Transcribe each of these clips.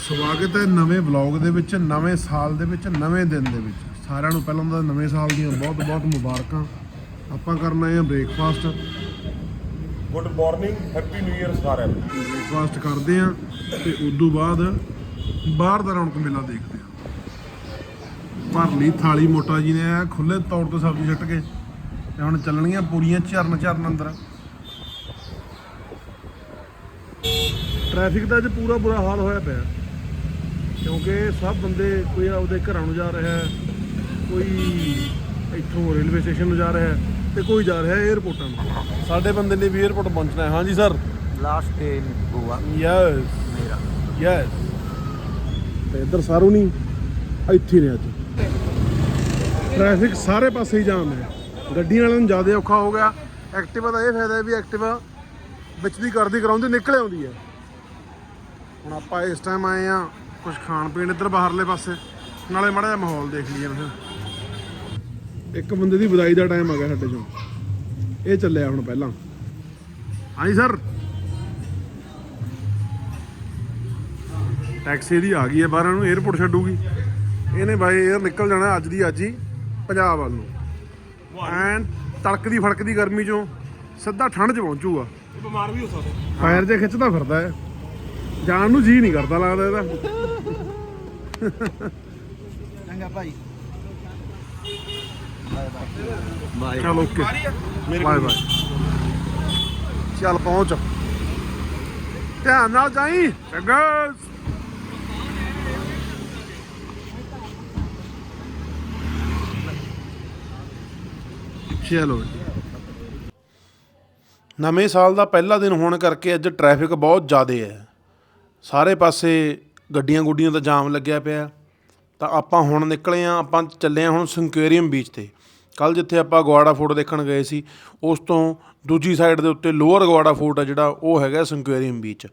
ਸਵਾਗਤ ਹੈ ਨਵੇਂ ਵਲੌਗ ਦੇ ਵਿੱਚ ਨਵੇਂ ਸਾਲ ਦੇ ਵਿੱਚ ਨਵੇਂ ਦਿਨ ਦੇ ਵਿੱਚ। ਸਾਰਿਆਂ ਨੂੰ ਪਹਿਲਾਂ ਤਾਂ ਨਵੇਂ ਸਾਲ ਦੀਆਂ ਬਹੁਤ ਬਹੁਤ ਮੁਬਾਰਕਾਂ। ਆਪਾਂ ਕਰਨਾ ਹੈ breakfast good morning happy new year ਸਾਰਿਆਂ ਨੂੰ। ਬ੍ਰੇਕਫਾਸਟ ਕਰਦੇ ਆਂ ਤੇ ਉਦੋਂ ਬਾਅਦ ਬਾਹਰ ਦਾ ਰੌਣਕ ਮੇਲਾ ਦੇਖਦੇ ਆਂ ਭਰ ਲਈ ਥਾਲੀ ਮੋਟਾ ਜੀ ਨੇ ਖੁੱਲੇ ਤੌਰ ਤੇ ਸਬਜ਼ੀ ਛੱਟ ਕੇ ਤੇ ਹੁਣ ਚੱਲਣੀਆਂ ਪੂਰੀਆਂ ਚਰਨ ਚਰਨ ਅੰਦਰ। ਟ੍ਰੈਫਿਕ ਦਾ ਅੱਜ ਪੂਰਾ ਬੁਰਾ ਹਾਲ ਹੋਇਆ ਪਿਆ। ਕਿਉਂਕਿ ਸਭ ਬੰਦੇ ਕੋਈ ਆਪਦੇ ਘਰਾਂ ਨੂੰ ਜਾ ਰਿਹਾ ਕੋਈ ਇੱਥੋਂ ਰੇਲਵੇ ਸਟੇਸ਼ਨ ਨੂੰ ਜਾ ਰਿਹਾ ਤੇ ਕੋਈ ਜਾ ਰਿਹਾ 에ਅਰਪੋਰਟਾਂ ਨੂੰ। ਸਾਡੇ ਬੰਦੇ ਨੇ ਵੀ 에ਅਰਪੋਰਟ ਪਹੁੰਚਣਾ ਹੈ। ਹਾਂਜੀ sir last day Goa yes ਮੇਰਾ। ਯੈਸ ਤੇ ਇੱਧਰ ਸਾਰੂ ਨਹੀਂ ਇੱਥੇ ਨੇ ਅੱਜ। ਟ੍ਰੈਫਿਕ ਸਾਰੇ ਪਾਸੇ ਹੀ ਜਾਮ ਹੈ। ਗੱਡੀਆਂ ਵਾਲਿਆਂ ਨੂੰ ਜ਼ਿਆਦਾ ਔਖਾ ਹੋ ਗਿਆ। ਐਕਟਿਵਾ ਦਾ ਇਹ ਫਾਇਦਾ ਹੈ ਵੀ ਐਕਟਿਵਾ ਵਿੱਚ ਦੀ ਕਰਦੀ ਕਰਾਉਂਦੀ ਨਿਕਲ ਆਉਂਦੀ ਹੈ। ਹੁਣ ਆਪਾਂ ਇਸ ਟਾਈਮ ਆਏ ਆ ਕੁਝ ਖਾਣ ਪੀਣ ਇੱਧਰ ਬਾਹਰਲੇ ਪਾਸੇ। ਨਾਲੇ ਮੜਾ ਜਿਹਾ ਮਾਹੌਲ ਦੇਖ ਲਈਏ ਫਿਰ। ਇੱਕ ਬੰਦੇ ਦੀ ਵਿਦਾਈ ਦਾ ਟਾਈਮ ਆ ਗਿਆ ਸਾਡੇ ਚੋਂ। ਇਹ ਚੱਲਿਆ ਹੁਣ ਪਹਿਲਾਂ। ਹਾਂਜੀ ਸਰ ਟੈਕਸੀ ਦੀ ਆ ਗਈ ਹੈ ਬਾਹਰ ਨੂੰ 에어ਪੋਰਟ ਛੱਡੂਗੀ। ਇਹਨੇ ਬਾਈ 에ਅਰ ਨਿਕਲ ਜਾਣਾ ਅੱਜ ਦੀ ਅੱਜ ਹੀ ਪੰਜਾਬ ਵੱਲ ਨੂੰ। ਐਨ ਤੜਕਦੀ ਫੜਕਦੀ ਗਰਮੀ ਚੋਂ ਸਿੱਧਾ ਠੰਡ 'ਚ ਪਹੁੰਚੂਗਾ। ਬਿਮਾਰ ਵੀ ਹੋ ਸਕਦਾ। ਫਾਇਰ ਜੇ ਖਿੱਚਦਾ ਫਿਰਦਾ ਹੈ ਜਾਣ ਨੂੰ ਜੀ ਨਹੀਂ ਕਰਦਾ ਲੱਗਦਾ ਇਹਦਾ। ਚੰਗਾ ਭਾਈ। ਬਾਏ ਚਲ ਓਕੇ। ਬਾਏ ਬਾਏ ਚੱਲ ਪਹੁੰਚ। ਧਿਆਨ ਨਾਲ ਜਾਈ। ਚੰਗਾ। ਚਲੋ ਜੀ। ਨਵੇਂ ਸਾਲ ਦਾ ਪਹਿਲਾ ਦਿਨ ਹੋਣ ਕਰਕੇ ਅੱਜ ਟ੍ਰੈਫਿਕ ਬਹੁਤ ਜ਼ਿਆਦਾ ਹੈ। ਸਾਰੇ ਪਾਸੇ ਗੱਡੀਆਂ ਗੁੱਡੀਆਂ ਦਾ ਜਾਮ ਲੱਗਿਆ ਪਿਆ। ਤਾਂ ਆਪਾਂ ਹੁਣ ਨਿਕਲੇ ਆ ਆਪਾਂ ਚੱਲੇ ਆ ਹੁਣ ਸੰਕੁਏਰੀਅਮ ਬੀਚ ਤੇ। ਕੱਲ ਜਿੱਥੇ ਆਪਾਂ ਗਵਾੜਾ ਫੋਰਟ ਦੇਖਣ ਗਏ ਸੀ ਉਸ ਤੋਂ ਦੂਜੀ ਸਾਈਡ ਦੇ ਉੱਤੇ ਲੋਅਰ ਗਵਾੜਾ ਫੋਰਟ ਆ ਜਿਹੜਾ ਉਹ ਹੈਗਾ ਸੰਕੁਏਰੀਅਮ ਬੀਚ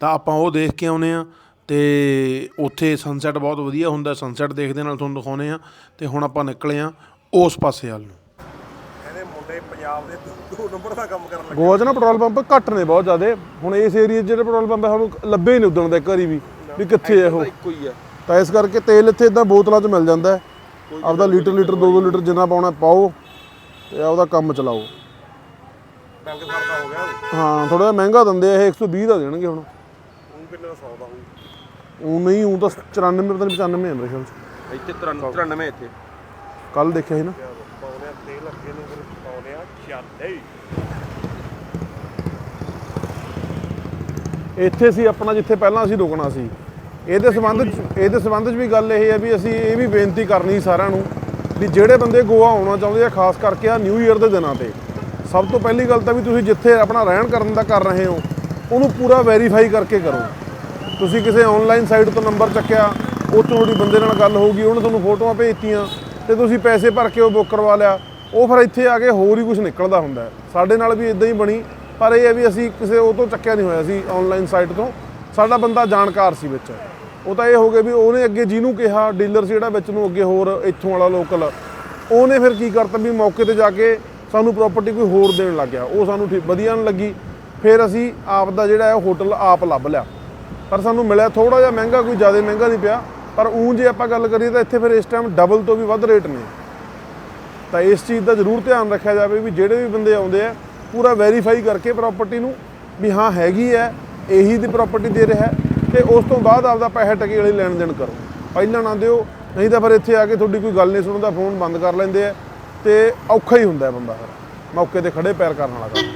ਤਾਂ ਆਪਾਂ ਉਹ ਦੇਖ ਕੇ ਆਉਨੇ ਆ ਤੇ ਉੱਥੇ ਸਨਸੈਟ ਬਹੁਤ ਵਧੀਆ ਹੁੰਦਾ ਸਨਸੈਟ ਦੇਖਦੇ ਨਾਲ ਤੁਹਾਨੂੰ ਦਿਖਾਉਨੇ ਆ ਤੇ ਹੁਣ ਆਪਾਂ ਨਿਕਲੇ ਆ ਉਸ ਪਾਸੇ ਵੱਲ ਨੂੰ। ਕਹਿੰਦੇ ਮੁੰਡੇ ਪੰਜਾਬ ਦੇ ਦੋ- ਦੋ ਨੰਬਰ ਦਾ ਕੰਮ ਕਰਨ ਲੱਗੇ। ਗੋਆ 'ਚ ਨਾ ਪੈਟਰੋਲ ਪੰਪ ਘੱਟ ਨੇ ਬਹੁਤ ਜ਼ਿਆਦੇ। ਹੁਣ ਇਸ ਏਰੀਆ 'ਚ ਜਿਹੜੇ ਪੈਟਰੋਲ ਪੰਪ ਹੈ ਸਾਨੂੰ ਲੱਭੇ ਹੀ ਨਹੀਂ ਉਦਣ ਦੇ ਇੱਕ ਵਾਰੀ ਵੀ। ਵੀ ਕਿੱਥੇ ਹੈ ਉਹ? ਇੱਕੋ ਹੀ ਆ। ਤਾਂ ਇਸ ਕਰਕੇ ਤੇਲ ਇੱਥੇ ਇਦਾਂ ਬੋਤਲਾਂ 'ਚ ਮਿਲ ਜਾਂਦਾ ਹੈ। ਆਪਦਾ ਲੀਟਰ ਲੀਟਰ 2-2 ਲੀਟਰ ਜਿੰਨਾ ਪਾਉਣਾ ਪਾਓ ਤੇ ਆਪਦਾ ਕੰਮ ਚਲਾਓ। ਬੈਂਕ ਸਰਦਾ ਹੋ ਗਿਆ ਹਾਂ ਥੋੜਾ ਜਿਹਾ ਮਹਿੰਗਾ ਦਿੰਦੇ ਆ ਇਹ 120 ਦਾ ਦੇਣਗੇ ਹੁਣ। ਉਹ ਕਿੰਨੇ ਦਾ 100 ਦਾ ਹੋਊ? ਉਹ ਨਹੀਂ ਉਹ ਤਾਂ 94 ਪਤਾ ਨਹੀਂ 95 ਹੈ ਮੇਰੇ ਖਿਆਲ 'ਚ। ਇੱਥੇ 93 ਇੱਥੇ। ਕੱਲ ਦੇਖਿਆ ਸੀ ਨਾ। ਪਾਉਨੇ ਆ ਤੇਲ ਅੱਗੇ ਨੂੰ ਫਿਰ ਪਾਉਨੇ ਆ ਚੱਲੇ ਇੱਥੇ ਸੀ ਆਪਣਾ ਜਿੱਥੇ ਪਹਿਲਾਂ ਅਸੀਂ ਰੁਕਣਾ ਸੀ। ਇਹਦੇ ਸੰਬੰਧ ਇਹਦੇ ਸੰਬੰਧ 'ਚ ਵੀ ਗੱਲ ਇਹ ਹੈ ਵੀ ਅਸੀਂ ਇਹ ਵੀ ਬੇਨਤੀ ਕਰਨੀ ਸਾਰਿਆਂ ਨੂੰ ਵੀ ਜਿਹੜੇ ਬੰਦੇ ਗੋਆ ਆਉਣਾ ਚਾਹੁੰਦੇ ਆ, ਖਾਸ ਕਰਕੇ ਆ ਨਿਊ ਈਅਰ ਦੇ ਦਿਨਾਂ ਤੇ, ਸਭ ਤੋਂ ਪਹਿਲੀ ਗੱਲ ਤਾਂ ਵੀ ਤੁਸੀਂ ਜਿੱਥੇ ਆਪਣਾ ਰਹਿਣ ਕਰਨ ਦਾ ਕਰ ਰਹੇ ਹੋ, ਉਹਨੂੰ ਪੂਰਾ ਵੈਰੀਫਾਈ ਕਰਕੇ ਕਰੋ। ਤੁਸੀਂ ਕਿਸੇ ਆਨਲਾਈਨ ਸਾਈਟ ਤੋਂ ਨੰਬਰ ਚੱਕਿਆ, ਉਹ ਤੋਂ ਤੁਹਾਡੀ ਬੰਦੇ ਨਾਲ ਗੱਲ ਹੋਊਗੀ, ਉਹਨੇ ਤੁਹਾਨੂੰ ਫੋਟੋਆਂ ਭੇਜਤੀਆਂ, ਤੇ ਤੁਸੀਂ ਪੈਸੇ ਭਰ ਕੇ ਉਹ ਬੁੱਕ ਕਰਵਾ ਲਿਆ, ਉਹ ਫਿਰ ਇੱਥੇ ਆ ਕੇ ਹੋਰ ਹੀ ਕੁਝ ਨਿਕਲਦਾ ਹੁੰਦਾ ਸਾਡੇ ਨਾਲ ਵੀ ਇਦਾਂ ਹੀ ਬਣੀ, ਪਰ ਇਹ ਹੈ ਵੀ ਅਸੀਂ ਕਿਸੇ ਉਹ ਤੋਂ ਚੱਕਿਆ ਨਹੀਂ ਹੋਇਆ ਸੀ ਆਨਲਾਈਨ ਸਾਈਟ ਤੋਂ। ਸਾਡਾ ਬੰਦਾ ਜਾਣਕਾਰ ਸੀ ਵਿੱਚ। ਉਹ ਤਾਂ ਇਹ ਹੋ ਗਿਆ ਵੀ ਉਹਨੇ ਅੱਗੇ ਜਿਹਨੂੰ ਕਿਹਾ ਡੀਲਰ ਸੀ ਜਿਹੜਾ ਵਿੱਚ ਨੂੰ ਅੱਗੇ ਹੋਰ ਇੱਥੋਂ ਵਾਲਾ ਲੋਕਲ ਉਹਨੇ ਫਿਰ ਕੀ ਕਰਤਾ ਵੀ ਮੌਕੇ ਤੇ ਜਾ ਕੇ ਸਾਨੂੰ ਪ੍ਰਾਪਰਟੀ ਕੋਈ ਹੋਰ ਦੇਣ ਲੱਗ ਗਿਆ। ਉਹ ਸਾਨੂੰ ਠੀਕ, ਵਧੀਆ ਨਹੀਂ ਲੱਗੀ। ਫਿਰ ਅਸੀਂ ਆਪ ਦਾ ਜਿਹੜਾ ਹੈ ਹੋਟਲ ਆਪ ਲੱਭ ਲਿਆ। ਪਰ ਸਾਨੂੰ ਮਿਲਿਆ ਥੋੜਾ ਜਿਹਾ ਮਹਿੰਗਾ, ਕੋਈ ਜ਼ਿਆਦਾ ਮਹਿੰਗਾ ਨਹੀਂ ਪਿਆ। ਪਰ ਊਂ ਜੇ ਆਪਾਂ ਗੱਲ ਕਰੀਏ ਤਾਂ ਇੱਥੇ ਫਿਰ ਇਸ ਟਾਈਮ ਡਬਲ ਤੋਂ ਵੀ ਵੱਧ ਰੇਟ ਨੇ। ਤਾਂ ਇਸ ਚੀਜ਼ ਦਾ ਜ਼ਰੂਰ ਧਿਆਨ ਰੱਖਿਆ ਜਾਵੇ ਵੀ ਜਿਹੜੇ ਵੀ ਬੰਦੇ ਆਉਂਦੇ ਆ, ਪੂਰਾ ਵੈਰੀਫਾਈ ਕਰਕੇ ਪ੍ਰਾਪਰਟੀ ਨੂੰ ਵੀ ਹਾਂ, ਹੈਗੀ ਹੈ, ਇਹੀ ਦੀ ਪ੍ਰਾਪਰਟੀ ਦੇ ਰਿਹਾ ਤੇ ਉਸ ਤੋਂ ਬਾਅਦ ਆਪਦਾ ਪੈਸਾ ਟਕੇ ਵਾਲੀ ਲੈਣ ਦੇਣ ਕਰੋ। ਪਹਿਲਾਂ ਨਾ ਦਿਓ, ਨਹੀਂ ਤਾਂ ਫਿਰ ਇੱਥੇ ਆ ਕੇ ਤੁਹਾਡੀ ਕੋਈ ਗੱਲ ਨਹੀਂ ਸੁਣਦਾ, ਫੋਨ ਬੰਦ ਕਰ ਲੈਂਦੇ ਆ ਤੇ ਔਖਾ ਹੀ ਹੁੰਦਾ ਬੰਦਾ ਫਿਰ। ਮੌਕੇ ਤੇ ਖੜੇ ਪੈਰ ਕਰਨ ਵਾਲਾ ਕੰਮ।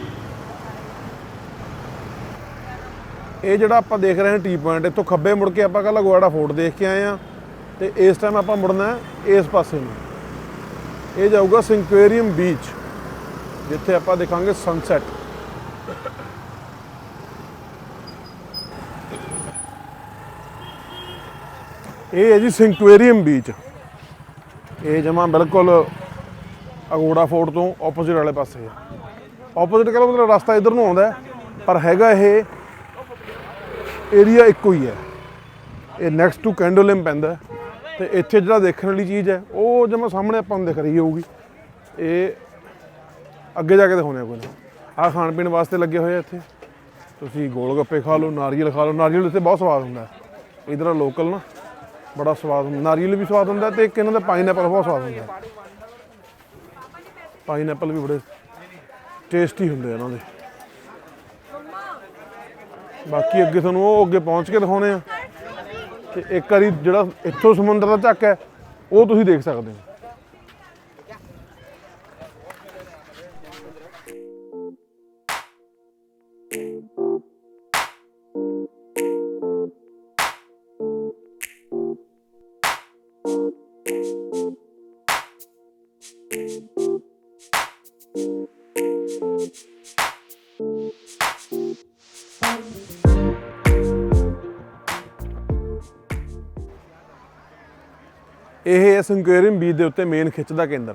ਇਹ ਜਿਹੜਾ ਆਪਾਂ ਦੇਖ ਰਹੇ ਹਾਂ ਟੀ ਪੁਆਇੰਟ ਇੱਥੋਂ ਖੱਬੇ ਮੁੜ ਕੇ ਆਪਾਂ ਕੱਲ੍ਹ ਗਵਾੜਾ ਫੋਰਟ ਦੇਖ ਕੇ ਆਏ ਆ ਤੇ ਇਸ ਟਾਈਮ ਆਪਾਂ ਮੁੜਨਾ ਇਸ ਪਾਸੇ ਨੂੰ। ਇਹ ਜਾਊਗਾ ਸਿੰਕੁਏਰੀਅਮ ਬੀਚ ਜਿੱਥੇ ਆਪਾਂ ਦੇਖਾਂਗੇ ਸਨਸੈਟ ਇਹ ਹੈ ਜੀ ਸਿੰਕੁਏਰੀਅਮ ਬੀਚ। ਇਹ ਜਮਾ ਬਿਲਕੁਲ ਅਗੋੜਾ ਫੋਰਟ ਤੋਂ ਆਪੋਜ਼ਿਟ ਵਾਲੇ ਪਾਸੇ ਹੈ। ਆਪੋਜ਼ਿਟ ਕਹਿੰਦਾ ਮਤਲਬ ਰਸਤਾ ਇਧਰ ਨੂੰ ਆਉਂਦਾ ਪਰ ਹੈਗਾ ਇਹ ਏਰੀਆ ਇੱਕੋ ਹੀ ਹੈ। ਇਹ ਨੈਕਸਟ ਟੂ ਕੈਂਡੋਲਿਮ ਪੈਂਦਾ ਹੈ। ਤੇ ਇੱਥੇ ਜਿਹੜਾ ਦੇਖਣ ਵਾਲੀ ਚੀਜ਼ ਹੈ, ਉਹ ਜਿਵੇਂ ਸਾਹਮਣੇ ਆਪਾਂ ਨੂੰ ਦਿਖ ਰਹੀ ਹੋਊਗੀ। ਇਹ ਅੱਗੇ ਜਾ ਕੇ ਦਿਖਾਉਂਦੇ ਆ ਕੋਈ ਨਾ। ਆਹ ਖਾਣ ਪੀਣ ਵਾਸਤੇ ਲੱਗੇ ਹੋਏ ਆ ਇੱਥੇ। ਤੁਸੀਂ ਗੋਲ ਗੱਪੇ ਖਾ ਲਓ, ਨਾਰੀਅਲ ਖਾ ਲਓ। ਨਾਰੀਅਲ ਇੱਥੇ ਬਹੁਤ ਸਵਾਦ ਹੁੰਦਾ ਹੈ। ਇਧਰ ਲੋਕਲ ਨਾ। ਬੜਾ ਸਵਾਦ ਹੁੰਦਾ। ਨਾਰੀਅਲ ਵੀ ਸਵਾਦ ਹੁੰਦਾ ਤੇ ਇੱਕ ਇਹਨਾਂ ਦਾ ਪਾਈਨਐਪਲ ਬਹੁਤ ਸਵਾਦ ਹੁੰਦਾ। ਪਾਈਨਐਪਲ ਵੀ ਬੜੇ ਟੇਸਟੀ ਹੁੰਦੇ ਆ ਇਹਨਾਂ ਦੇ। ਬਾਕੀ ਅੱਗੇ ਤੁਹਾਨੂੰ ਉਹ ਅੱਗੇ ਪਹੁੰਚ ਕੇ ਦਿਖਾਉਣੇ ਆ। ਤੇ ਇੱਕ ਵਾਰੀ ਜਿਹੜਾ ਇੱਥੋਂ ਸਮੁੰਦਰ ਦਾ ਝੱਕ ਹੈ, ਉਹ ਤੁਸੀਂ ਦੇਖ ਸਕਦੇ ਹੋ। ਇਹ ਹੈ ਸੰਕੁਐਰੀਅਮ ਬੀਚ ਦੇ ਉੱਤੇ ਮੇਨ ਖਿੱਚ ਦਾ ਕੇਂਦਰ।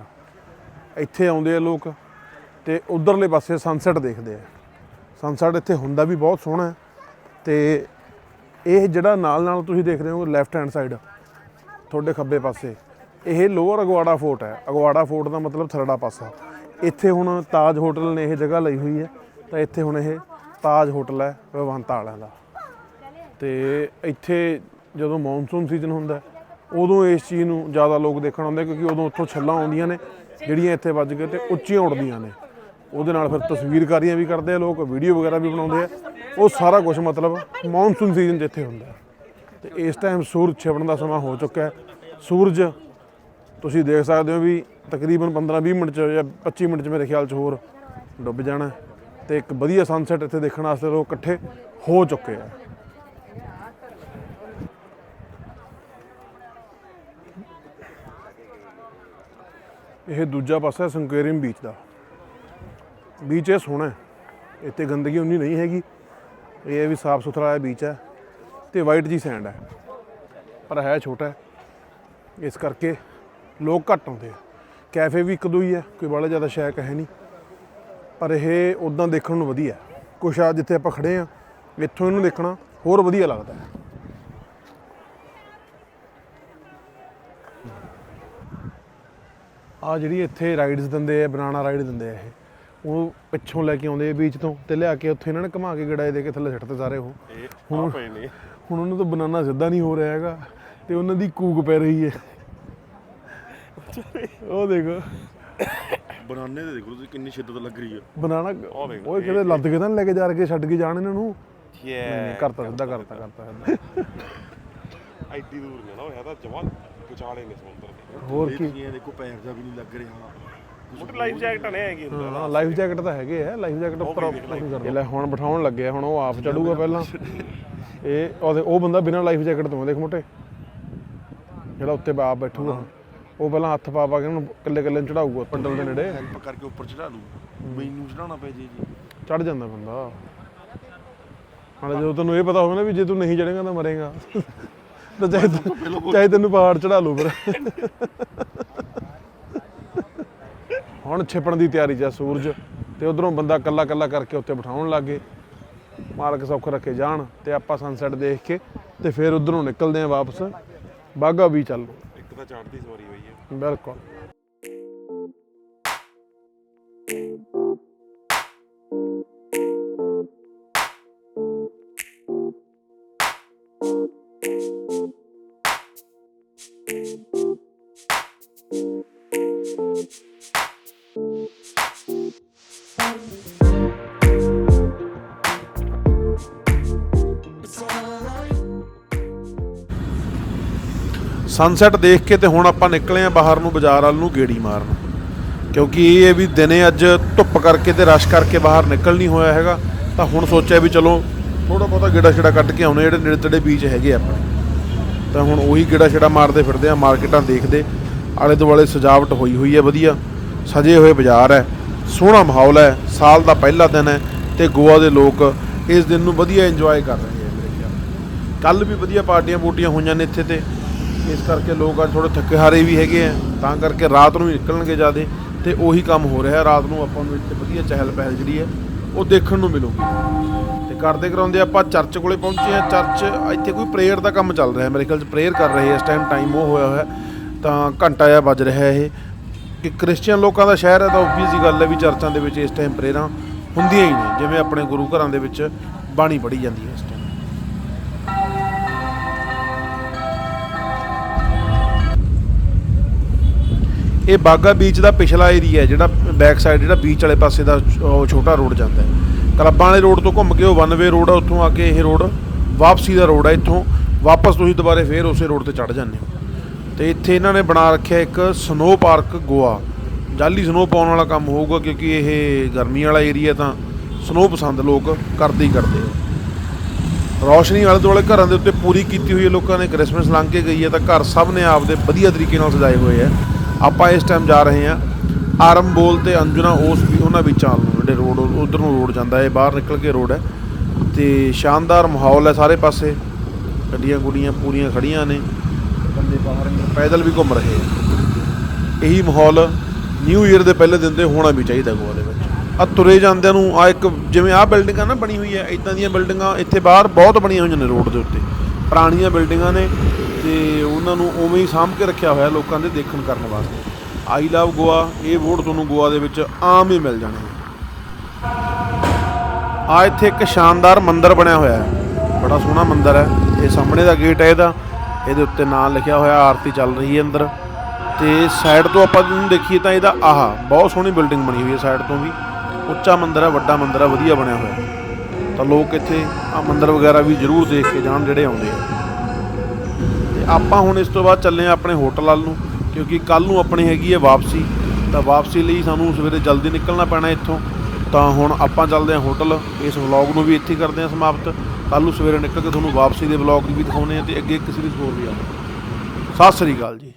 ਇੱਥੇ ਆਉਂਦੇ ਆ ਲੋਕ ਤੇ ਉਧਰਲੇ ਪਾਸੇ ਸਨਸੈਟ ਦੇਖਦੇ ਆ। ਸਨਸੈਟ ਇੱਥੇ ਹੁੰਦਾ ਵੀ ਬਹੁਤ ਸੋਹਣਾ ਹੈ ਤੇ ਇਹ ਜਿਹੜਾ ਨਾਲ ਨਾਲ ਤੁਸੀਂ ਦੇਖ ਰਹੇ ਹੋ ਲੈਫਟ ਹੈਂਡ ਸਾਈਡ ਤੁਹਾਡੇ ਖੱਬੇ ਪਾਸੇ, ਇਹ ਲੋਅਰ ਅਗਵਾੜਾ ਫੋਰਟ ਹੈ। ਅਗਵਾੜਾ ਫੋਰਟ ਦਾ ਮਤਲਬ ਥਰੜਾ ਪਾਸਾ। ਇੱਥੇ ਹੁਣ ਤਾਜ ਹੋਟਲ ਨੇ ਇਹ ਜਗ੍ਹਾ ਲਈ ਹੋਈ ਹੈ, ਤਾਂ ਇੱਥੇ ਹੁਣ ਇਹ ਤਾਜ ਹੋਟਲ ਹੈ ਵਿਵੰਤਾ ਵਾਲਿਆਂ ਦਾ। ਤੇ ਇੱਥੇ ਜਦੋਂ ਮੌਨਸੂਨ ਸੀਜ਼ਨ ਹੁੰਦਾ ਉਦੋਂ ਇਸ ਚੀਜ਼ ਨੂੰ ਜ਼ਿਆਦਾ ਲੋਕ ਦੇਖਣ ਆਉਂਦੇ ਕਿਉਂਕਿ ਉਦੋਂ ਉੱਥੋਂ ਛੱਲਾਂ ਆਉਂਦੀਆਂ ਨੇ, ਜਿਹੜੀਆਂ ਇੱਥੇ ਵੱਜ ਕੇ ਤੇ ਉੱਚੀਆਂ ਉੱਡਦੀਆਂ ਨੇ ਉਹਦੇ ਨਾਲ ਫਿਰ ਤਸਵੀਰਕਾਰੀਆਂ ਵੀ ਕਰਦੇ ਆ ਲੋਕ ਵੀਡੀਓ ਵਗੈਰਾ ਵੀ ਬਣਾਉਂਦੇ ਆ ਉਹ ਸਾਰਾ ਕੁਝ ਮਤਲਬ ਮੌਨਸੂਨ ਸੀਜ਼ਨ 'ਚ ਇੱਥੇ ਹੁੰਦਾ ਹੈ। ਤੇ ਇਸ ਟਾਈਮ ਸੂਰਜ ਛਿਪਣ ਦਾ ਸਮਾਂ ਹੋ ਚੁੱਕਾ ਹੈ ਸੂਰਜ, ਤੁਸੀਂ ਦੇਖ ਸਕਦੇ ਹੋ ਵੀ ਤਕਰੀਬਨ 15-20 ਮਿੰਟ ਚ ਜਾਂ 25 ਮਿੰਟ ਚ ਮੇਰੇ ਖਿਆਲ ਚ ਹੋਰ ਡੁੱਬ ਜਾਣਾ ਹੈ। ਤੇ ਇੱਕ ਵਧੀਆ ਸਨਸੈਟ ਇੱਥੇ ਦੇਖਣ ਵਾਸਤੇ ਲੋਕ ਇਕੱਠੇ ਹੋ ਚੁੱਕੇ ਆ ਇਹ ਦੂਜਾ ਪਾਸਾ ਹੈ ਸੰਕੁਐਰੀਅਮ ਬੀਚ ਦਾ। ਬੀਚ ਇਹ ਸੋਹਣਾ ਹੈ। ਇੱਥੇ ਗੰਦਗੀ ਉਨੀ ਨਹੀਂ ਹੈਗੀ। ਇਹ ਵੀ ਸਾਫ਼ ਸੁਥਰਾ ਹੈ, ਬੀਚ ਹੈ। ਤੇ ਵਾਈਟ ਜੀ ਸੈਂਡ ਹੈ। ਪਰ ਹੈ ਛੋਟਾ ਹੈ। ਇਸ ਕਰਕੇ ਲੋਕ ਘੱਟ ਆਉਂਦੇ ਆ। ਕੈਫੇ ਵੀ ਇੱਕ ਦੋ ਹੀ ਹੈ। ਕੋਈ ਬੜਾ ਜ਼ਿਆਦਾ ਸ਼ੈਕ ਹੈ ਨਹੀਂ। ਪਰ ਇਹ ਉਦਾਂ ਦੇਖਣ ਨੂੰ ਵਧੀਆ ਕੁਛ ਆ ਜਿੱਥੇ ਆਪਾਂ ਖੜੇ ਆ ਇੱਥੋਂ ਇਹਨੂੰ ਦੇਖਣਾ ਹੋਰ ਵਧੀਆ ਲੱਗਦਾ ਹੈ। ਆ ਜਿਹੜੀ ਇੱਥੇ ਰਾਈਡਸ ਦਿੰਦੇ ਆ ਬਨਾਨਾ ਰਾਈਡ ਦਿੰਦੇ ਆ ਇਹ। ਉਹ ਪਿੱਛੋਂ ਲੈ ਕੇ ਆਉਂਦੇ ਆ ਬੀਚ ਤੋਂ ਤੇ ਲਿਆ ਕੇ ਉੱਥੇ ਇਹਨਾਂ ਨੇ ਘੁਮਾ ਕੇ ਗੜਾਏ ਦੇ ਕੇ ਥੱਲੇ ਸਿੱਟਦੇ ਸਾਰੇ ਉਹ। ਹੁਣ ਪਏ ਨੇ ਹੁਣ ਉਹਨੂੰ ਤਾਂ ਬਨਾਨਾ ਸਿੱਧਾ ਨਹੀਂ ਹੋ ਰਿਹਾ ਹੈਗਾ ਤੇ ਉਹਨਾਂ ਦੀ ਕੂਕ ਪੈ ਰਹੀ ਹੈ। ਉਹ ਦੇਖੋ। ਬਨਾਨੇ ਦੇ ਦੇਖੋ ਤੁਸੀਂ ਕਿੰਨੀ ਸ਼ਿੱਦਤ ਲੱਗ ਰਹੀ ਹੈ। ਬਨਾਨਾ ਉਹ ਕਿਤੇ ਲੱਦ ਕੇ ਤਾਂ ਲੈ ਕੇ ਜਾ ਕੇ ਛੱਡ ਕੇ ਜਾਣ ਇਹਨਾਂ ਨੂੰ। ਯੇ ਕਰਤਾ ਸਿੱਧਾ ਕਰਤਾ ਕਰਤਾ ਸਿੱਧਾ ਐਡੀ ਦੂਰ ਨਾ ਹੋਇਆ ਤਾਂ ਜਮਾ ਵਿਚਾਲੇ ਨੇ ਸਮੁੰਦਰ ਦੇ। ਹੋਰ ਕੀ? ਇਹ ਦੇਖੋ ਪੈਰ ਜਾ ਵੀ ਨਹੀਂ ਲੱਗ ਰਿਹਾ। ਮੋਟਰ ਲਾਈਫ ਜੈਕਟ ਨੇ ਹੈਗੀ ਹਾਂ ਲਾਈਫ ਜੈਕਟ ਤਾਂ ਹੈਗੇ ਆ। ਲਾਈਫ ਜੈਕਟ ਉੱਪਰ ਇਹ ਲੈ ਹੁਣ ਬਿਠਾਉਣ ਲੱਗੇ ਹੁਣ ਉਹ ਆਪ ਚੜੂਗਾ ਪਹਿਲਾਂ। ਇਹ ਉਹਦੇ ਉਹ ਬੰਦਾ ਬਿਨਾਂ ਲਾਈਫ ਜੈਕਟ ਤੋਂ ਦੇਖ ਮੋਟੇ। ਜਿਹੜਾ ਉੱਤੇ ਆਪ ਬੈਠੂਗਾ। ਉਹ ਪਹਿਲਾਂ ਹੱਥ ਪਾ ਪਾ ਕੇ ਉਹਨੂੰ ਕੱਲੇ ਕੱਲੇ ਚੜਾਊਗਾ ਪੰਡਲ ਦੇ ਨੇੜੇ। ਹੈਲਪ ਕਰਕੇ ਉੱਪਰ ਚੜਾ ਲੂ ਮੈਨੂੰ ਚੜਾਉਣਾ ਪੈ ਜੇ ਜੀ। ਚੜ ਜਾਂਦਾ ਬੰਦਾ। ਹਾਂ ਜਦੋਂ ਤੈਨੂੰ ਇਹ ਪਤਾ ਹੋਵੇ ਨਾ ਵੀ ਜੇ ਤੂੰ ਨਹੀਂ ਚੜੇਗਾ ਤਾਂ ਮਰੇਗਾ। ਤਾਂ ਚਾਹੇ ਤੈਨੂੰ ਪਹਾੜ ਚੜਾ ਲੂ ਫਿਰ। ਹੁਣ ਛਿਪਣ ਦੀ ਤਿਆਰੀ 'ਚ ਆ ਸੂਰਜ ਤੇ ਉਧਰੋਂ ਬੰਦਾ ਕੱਲਾ ਕੱਲਾ ਕਰਕੇ ਉੱਤੇ ਬਿਠਾਉਣ ਲੱਗੇ। ਮਾਲਕ ਸੌਖ ਰੱਖੇ ਜਾਣ ਤੇ ਆਪਾਂ ਸਨਸੈਟ ਦੇਖ ਕੇ ਤੇ ਫਿਰ ਉਧਰੋਂ ਨਿਕਲਦੇ ਆ ਵਾਪਸ। ਬਾਗਾ ਵੀ ਚੱਲ ਇੱਕ ਤਾਂ ਚੜ੍ਹਦੀ ਸਵਾਰੀ ਹੋਈ ਹੈ। ਬਿਲਕੁਲ। ਸਨਸੈਟ ਦੇਖ ਕੇ ਤੇ ਹੁਣ ਆਪਾਂ ਨਿਕਲੇ ਆ ਬਾਹਰ ਨੂੰ ਬਾਜ਼ਾਰ ਵੱਲ ਨੂੰ ਗੇੜੀ ਮਾਰਨ। ਕਿਉਂਕਿ ਇਹ ਹੈ ਵੀ ਦਿਨੇ ਅੱਜ ਧੁੱਪ ਕਰਕੇ ਤੇ ਰਸ਼ ਕਰਕੇ ਬਾਹਰ ਨਿਕਲ ਨਹੀਂ ਹੋਇਆ ਹੈਗਾ। ਤਾਂ ਹੁਣ ਸੋਚਿਆ ਵੀ ਚਲੋ ਥੋੜਾ ਬਹੁਤਾ ਗੇੜਾ ਛੇੜਾ ਕੱਢ ਕੇ ਆਉਣੇ ਜਿਹੜੇ ਨੇੜੇ ਤੇੜੇ ਬੀਚ ਹੈਗੇ ਆ ਆਪਣੇ। ਤਾਂ ਹੁਣ ਉਹੀ ਗੇੜਾ ਛੇੜਾ ਮਾਰਦੇ ਫਿਰਦੇ ਆ, ਮਾਰਕੀਟਾਂ ਦੇਖਦੇ। ਆਲੇ ਦੁਆਲੇ ਸਜਾਵਟ ਹੋਈ ਹੋਈ ਹੈ ਵਧੀਆ। ਸਜੇ ਹੋਏ ਬਾਜ਼ਾਰ ਹੈ, ਸੋਹਣਾ ਮਾਹੌਲ ਹੈ, ਸਾਲ ਦਾ ਪਹਿਲਾ ਦਿਨ ਹੈ ਤੇ ਗੋਆ ਦੇ ਲੋਕ ਇਸ ਦਿਨ ਨੂੰ ਵਧੀਆ ਇੰਜੋਏ ਕਰ ਰਹੇ ਹੈ ਮੇਰੇ ਖਿਆਲ ਕੱਲ ਵੀ ਵਧੀਆ ਪਾਰਟੀਆਂ ਪੂਟੀਆਂ ਹੋਈਆਂ ਨੇ ਇੱਥੇ ਤੇ। ਇਸ ਕਰਕੇ ਲੋਕ ਅੱਜ ਥੋੜੇ ਥੱਕੇ ਹਾਰੇ ਵੀ ਹੈਗੇ ਆ, ਤਾਂ ਕਰਕੇ ਰਾਤ ਨੂੰ ਹੀ ਨਿਕਲਣਗੇ ਜਿਆਦੇ, ਤੇ ਉਹੀ ਕੰਮ ਹੋ ਰਿਹਾ ਰਾਤ ਨੂੰ ਆਪਾਂ ਨੂੰ ਇੱਥੇ ਵਧੀਆ ਚਹਿਲ ਪਹਿਲ ਜਿਹੜੀ ਹੈ, ਉਹ ਦੇਖਣ ਨੂੰ ਮਿਲੂਗੀ। ਤੇ ਕਰਦੇ ਕਰਾਉਂਦੇ ਆਪਾਂ ਚਰਚ ਕੋਲੇ ਪਹੁੰਚੇ ਆ ਚਰਚ ਇੱਥੇ ਕੋਈ ਪ੍ਰੇਅਰ ਦਾ ਕੰਮ ਚੱਲ ਰਿਹਾ, ਮੇਰੇ ਖਿਆਲ ਚ ਪ੍ਰੇਅਰ ਕਰ ਰਹੇ ਆ, ਇਸ ਟਾਈਮ ਟਾਈਮ ਉਹ ਹੋਇਆ ਹੋਇਆ, ਤਾਂ ਘੰਟਾ ਜਿਹਾ ਵੱਜ ਰਿਹਾ ਇਹ। ਕਿ ਕ੍ਰਿਸਚੀਅਨ ਲੋਕਾਂ ਦਾ ਸ਼ਹਿਰ ਹੈ, ਤਾਂ ਓਬਵੀਅਸ ਹੀ ਗੱਲ ਹੈ ਵੀ ਚਰਚਾਂ ਦੇ ਵਿੱਚ ਇਸ ਟਾਈਮ ਪ੍ਰੇਅਰਾਂ ਹੁੰਦੀਆਂ ਹੀ ਨੇ ਜਿਵੇਂ ਆਪਣੇ ਗੁਰੂ ਘਰਾਂ ਦੇ ਵਿੱਚ ਬਾਣੀ ਪੜ੍ਹੀ ਜਾਂਦੀ ਹੈ ਇਸ ਟਾਈਮ ਇਹ ਬਾਗਾ ਬੀਚ ਦਾ ਪਿਛਲਾ ਏਰੀਆ ਜਿਹੜਾ ਬੈਕ ਸਾਈਡ ਜਿਹੜਾ ਬੀਚ ਵਾਲੇ ਪਾਸੇ ਦਾ ਛੋਟਾ ਰੋਡ ਜਾਂਦਾ ਹੈ। ਕਲੱਬਾਂ ਵਾਲੇ ਰੋਡ ਤੋਂ ਘੁੰਮ ਕੇ ਉਹ ਵਨ ਵੇ ਰੋਡ ਆ, ਉੱਥੋਂ ਆ ਕੇ ਇਹ ਰੋਡ ਵਾਪਸੀ ਦਾ ਰੋਡ ਆ, ਇੱਥੋਂ ਵਾਪਸ ਤੁਸੀਂ ਦੁਬਾਰੇ ਫੇਰ ਉਸੇ ਰੋਡ ਤੇ ਚੜ ਜਾਂਦੇ ਹੋ। ਤੇ ਇੱਥੇ ਇਹਨਾਂ ਨੇ ਬਣਾ ਰੱਖਿਆ ਇੱਕ ਸਨੋ ਪਾਰਕ ਗੋਆ। ਜਾਲੀ ਸਨੋ ਪਾਉਣ ਵਾਲਾ ਕੰਮ ਹੋਊਗਾ, ਕਿਉਂਕਿ ਇਹ ਗਰਮੀ ਵਾਲਾ ਏਰੀਆ ਤਾਂ ਸਨੋ ਪਸੰਦ ਲੋਕ ਕਰਦੇ ਹੀ ਕਰਦੇ ਆ। ਰੌਸ਼ਨੀ ਆਲੇ ਦੁਆਲੇ ਘਰਾਂ ਦੇ ਉੱਤੇ ਪੂਰੀ ਕੀਤੀ ਹੋਈ ਹੈ, ਲੋਕਾਂ ਨੇ ਕ੍ਰਿਸਮਸ ਲੰਘ ਕੇ ਗਈ ਹੈ, ਤਾਂ ਘਰ ਸਭ ਨੇ ਆਪਦੇ ਵਧੀਆ ਤਰੀਕੇ ਨਾਲ ਸਜਾਏ ਹੋਏ ਆ ਆਪਾਂ ਇਸ ਟਾਈਮ ਜਾ ਰਹੇ ਹਾਂ ਆਰਮਬੋਲ ਤੇ ਅੰਜੁਨਾ, ਉਸ ਵੀ ਉਹਨਾਂ ਵਿੱਚਾਂ ਨੂੰ, ਜਿਹੜੇ ਰੋਡ ਉਧਰ ਨੂੰ ਰੋਡ ਜਾਂਦਾ ਹੈ ਬਾਹਰ ਨਿਕਲ ਕੇ ਰੋਡ ਹੈ। ਤੇ ਸ਼ਾਨਦਾਰ ਮਾਹੌਲ ਹੈ ਸਾਰੇ ਪਾਸੇ। ਗੱਡੀਆਂ ਗੁੱਡੀਆਂ ਪੂਰੀਆਂ ਖੜੀਆਂ ਨੇ। ਬੰਦੇ ਬਾਹਰ ਪੈਦਲ ਵੀ ਘੁੰਮ ਰਹੇ ਆ ਇਹੀ ਮਾਹੌਲ ਨਿਊ ਈਅਰ ਦੇ ਪਹਿਲੇ ਦਿਨ ਤੇ ਹੋਣਾ ਵੀ ਚਾਹੀਦਾ ਗੋਆ ਦੇ ਵਿੱਚ। ਆ ਤੁਰੇ ਜਾਂਦਿਆਂ ਨੂੰ ਆ ਇੱਕ ਜਿਵੇਂ ਆ ਬਿਲਡਿੰਗ ਆ ਨਾ ਬਣੀ ਹੋਈ ਹੈ ਇਦਾਂ ਦੀਆਂ ਬਿਲਡਿੰਗਾਂ ਇੱਥੇ ਬਾਹਰ ਬਹੁਤ ਬਣੀਆਂ ਹੋਈਆਂ ਨੇ ਰੋਡ ਦੇ ਉੱਤੇ। ਪੁਰਾਣੀਆਂ ਬਿਲਡਿੰਗਾਂ ਨੇ। ਤੇ ਉਹਨਾਂ ਨੂੰ ਉਵੇਂ ਹੀ ਸਾਂਭ ਕੇ ਰੱਖਿਆ ਹੋਇਆ ਲੋਕਾਂ ਦੇ ਦੇਖਣ ਕਰਨ ਵਾਸਤੇ। ਆਈ ਲਵ ਗੋਆ ਇਹ ਵੋਟ ਤੁਹਾਨੂੰ ਗੋਆ ਦੇ ਵਿੱਚ ਆਮ ਹੀ ਮਿਲ ਜਾਣੇ ਆ ਇੱਥੇ ਇੱਕ ਸ਼ਾਨਦਾਰ ਮੰਦਿਰ ਬਣਿਆ ਹੋਇਆ ਹੈ। ਬੜਾ ਸੋਹਣਾ ਮੰਦਿਰ ਹੈ। ਇਹ ਸਾਹਮਣੇ ਦਾ ਗੇਟ ਹੈ ਇਹਦਾ। ਇਹਦੇ ਉੱਤੇ ਨਾਂ ਲਿਖਿਆ ਹੋਇਆ, ਆਰਤੀ ਚੱਲ ਰਹੀ ਹੈ ਅੰਦਰ। ਤੇ ਸਾਈਡ ਤੋਂ ਆਪਾਂ ਜਿਹਨੂੰ ਦੇਖੀਏ ਤਾਂ ਇਹਦਾ ਆਹ, ਬਹੁਤ ਸੋਹਣੀ ਬਿਲਡਿੰਗ ਬਣੀ ਹੋਈ ਹੈ ਸਾਈਡ ਤੋਂ ਵੀ। ਉੱਚਾ ਮੰਦਿਰ ਹੈ, ਵੱਡਾ ਮੰਦਿਰ ਹੈ, ਵਧੀਆ ਬਣਿਆ ਹੋਇਆ। ਤਾਂ ਲੋਕ ਇੱਥੇ ਆ ਮੰਦਿਰ ਵਗੈਰਾ ਵੀ ਜ਼ਰੂਰ ਦੇਖ ਕੇ ਜਾਣ ਜਿਹੜੇ ਆਉਂਦੇ ਆ। ਆਪਾਂ ਹੁਣ ਇਸ ਤੋਂ ਬਾਅਦ ਚੱਲੇ ਆ ਆਪਣੇ ਹੋਟਲ ਵੱਲ ਨੂੰ, ਕਿਉਂਕਿ ਕੱਲ ਨੂੰ ਆਪਣੀ ਹੈਗੀ ਹੈ ਵਾਪਸੀ। ਤਾਂ ਵਾਪਸੀ ਲਈ ਸਾਨੂੰ ਸਵੇਰੇ ਜਲਦੀ ਨਿਕਲਣਾ ਪੈਣਾ ਇੱਥੋਂ। ਤਾਂ ਹੁਣ ਆਪਾਂ ਚੱਲਦੇ ਹਾਂ ਹੋਟਲ। ਇਸ ਵਲੌਗ ਨੂੰ ਵੀ ਇੱਥੇ ਕਰਦੇ ਹਾਂ ਸਮਾਪਤ। ਕੱਲ ਨੂੰ ਸਵੇਰੇ ਨਿਕਲ ਕੇ ਤੁਹਾਨੂੰ ਵਾਪਸੀ ਦੇ ਵਲੌਗ ਵੀ ਦਿਖਾਉਣੇ ਆ ਤੇ ਅੱਗੇ ਇੱਕ ਸੀਰੀਜ਼ ਹੋਰ ਵੀ ਆਉਣੀ ਸਤਿ ਸ੍ਰੀ ਅਕਾਲ ਜੀ।